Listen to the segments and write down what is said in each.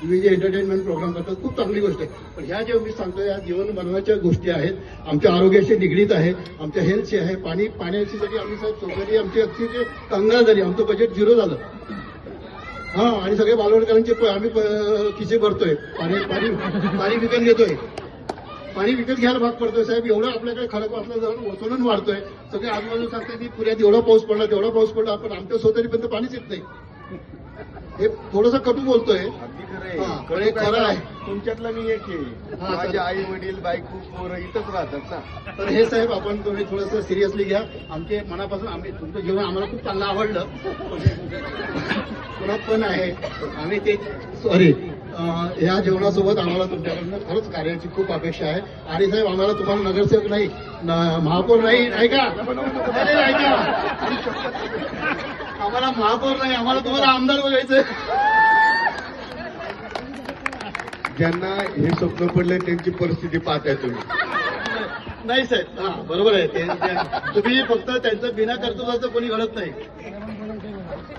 तुम्ही जे entertainment programme करतात खूप चांगली गोष्ट आहे. पण ह्या ज्या मी सांगतो या जीवन बनवायच्या गोष्टी आहेत. आमच्या आरोग्याशी निगडीत आहे. आमच्या हेल्थशी आहे. पाणी पाण्याची सगळी आम्ही साहेब चौकशी आमची अगदी ते कंगाल झाली आमचं बजेट झिरो झालं. हा आणि सगळे बालवडकरांचे आम्ही किसे भरतोय. पाणी पाणी पाणी विकत घेतोय. पाणी विकत घ्यायला भाग पडतोय साहेब. एवढं आपल्याकडे खडक वाचलं जाऊन ओसोनून वाढतोय. सगळे आजूबाजू सांगतात की पुण्यात एवढा पाऊस पडला तेवढा पाऊस पडला पण आमच्या सोसायटीपर्यंत पाणीच येत नाही. हे थोडंसं कटू बोलतोय. अगदी खरं हा, आहे खरं आहे. तुमच्यातला मी एक आहे. हा, माझे. आई वडील बायको पोरं इथंच राहतात ना. तर हे साहेब आपण तुम्ही थोडंसं सिरियसली घ्या. आमचे मनापासून आम्ही तुमचं जेवण आम्हाला खूप चांगलं आवडलं. पुन्हा पण आहे. आम्ही ते सॉरी या जेवणासोबत आम्हाला तुमच्याकडनं खरंच कार्याची खूप अपेक्षा आहे. आणि साहेब आम्हाला तुम्हाला नगरसेवक नाही न- महापौर नाही नाही का? ऐका आम्हाला महापौर नाही आम्हाला तुम्हाला आमदार बघायचं ज्यांना हे स्वप्न पडले त्यांची परिस्थिती पाहताय तुम्ही. नाही साहेब हा बरोबर आहे. ते ते- तुम्ही फक्त त्यांचं बिना कर्तृत्वाचं कोणी घडत नाही.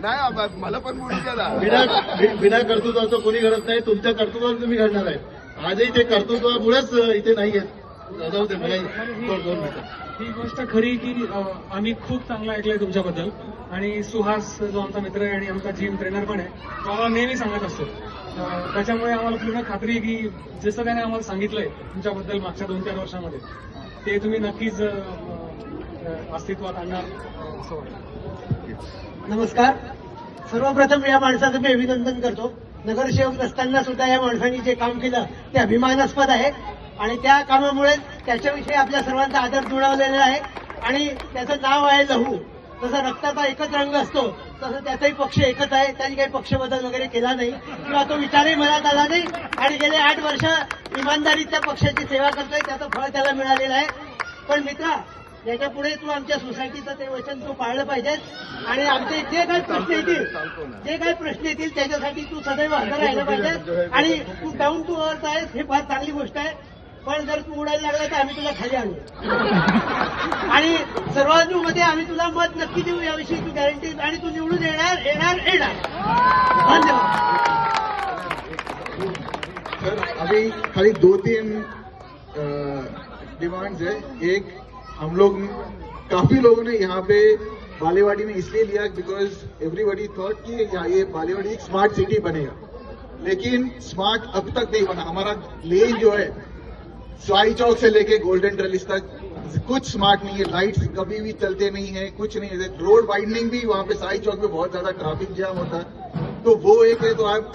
नाही आबा, मला पण बोलू द्या ना. बिना बि- बिना कर्तृत्वाचं कोणी घडत नाही तुमच्या कर्तृत्वानं तुम्ही घडणार आहे. आजही ते कर्तृत्वामुळेच इथे नाही आहेत. जाऊ दे. ही गोष्ट खरी की आम्ही खूप चांगलं ऐकलंय तुमच्याबद्दल. आणि सुहास जो आमचा मित्र आहे आणि आमचा जिम ट्रेनर पण आहे तो आम्हाला नेहमी सांगत असतो. त्याच्यामुळे आम्हाला पूर्ण खात्री आहे की जसं त्याने आम्हाला सांगितलंय तुमच्याबद्दल मागच्या दोन चार वर्षामध्ये ते तुम्ही नक्कीच अस्तित्वात आणणार नमस्कार. सर्वप्रथम या माणसाचं मी अभिनंदन करतो. नगरसेवक नसताना सुद्धा या माणसाने जे काम केलं ते अभिमानास्पद आहे. आणि त्या कामामुळे त्याच्याविषयी आपल्या सर्वांचा आदर जुळवलेला आहे. आणि त्याचं नाव आहे लहू. जसा रक्ताचा एकच रंग असतो तसं त्याचाही पक्ष एकच आहे. त्यांनी काही पक्षबदल वगैरे केला नाही. किंवा तो विचारही मनात आला नाही. आणि गेले आठ वर्ष इमानदारीच्या पक्षाची सेवा करतोय त्याचं फळ त्याला मिळालेलं आहे. पण मित्रा याच्यापुढे तू आमच्या सोसायटीचं ते वचन तू पाळलं पाहिजेस आणि आमचे जे काही प्रश्न येतील जे काही प्रश्न येतील त्याच्यासाठी तू सदैव हजर राहिलं पाहिजेस आणि तू डाऊन टू अर्थ आहेस हे फार चांगली गोष्ट आहे. पण जर तू उडायला लागला तर आम्ही तुला खाली आणू. आणि सर्वांमध्ये आम्ही तुला मत नक्की देऊ याविषयी तू गॅरंटी आणि तू निवडून येणार येणार येणार. धन्यवाद. अभी खाली दो तीन डिमांड्स है। एक हम लोग काफी लोगों ने यहाँ पे बालेवाड़ी में इसलिए लिया बिकॉज एवरीबडी थॉट कि ये बालेवाड़ी एक स्मार्ट सिटी बनेगा। लेकिन स्मार्ट अब तक नहीं बना। हमारा लेन जो है साई चौक से लेके गोल्डन ट्रेलिस तक, कुछ स्मार्ट नहीं है लाइट्स कभी भी चलते नहीं है, कुछ नहीं है। रोड वाइडनिंग भी वहाँ पे साई चौक पे बहुत ज़्यादा ट्रैफ़िक जाम होता है। तो वो एक है तो आप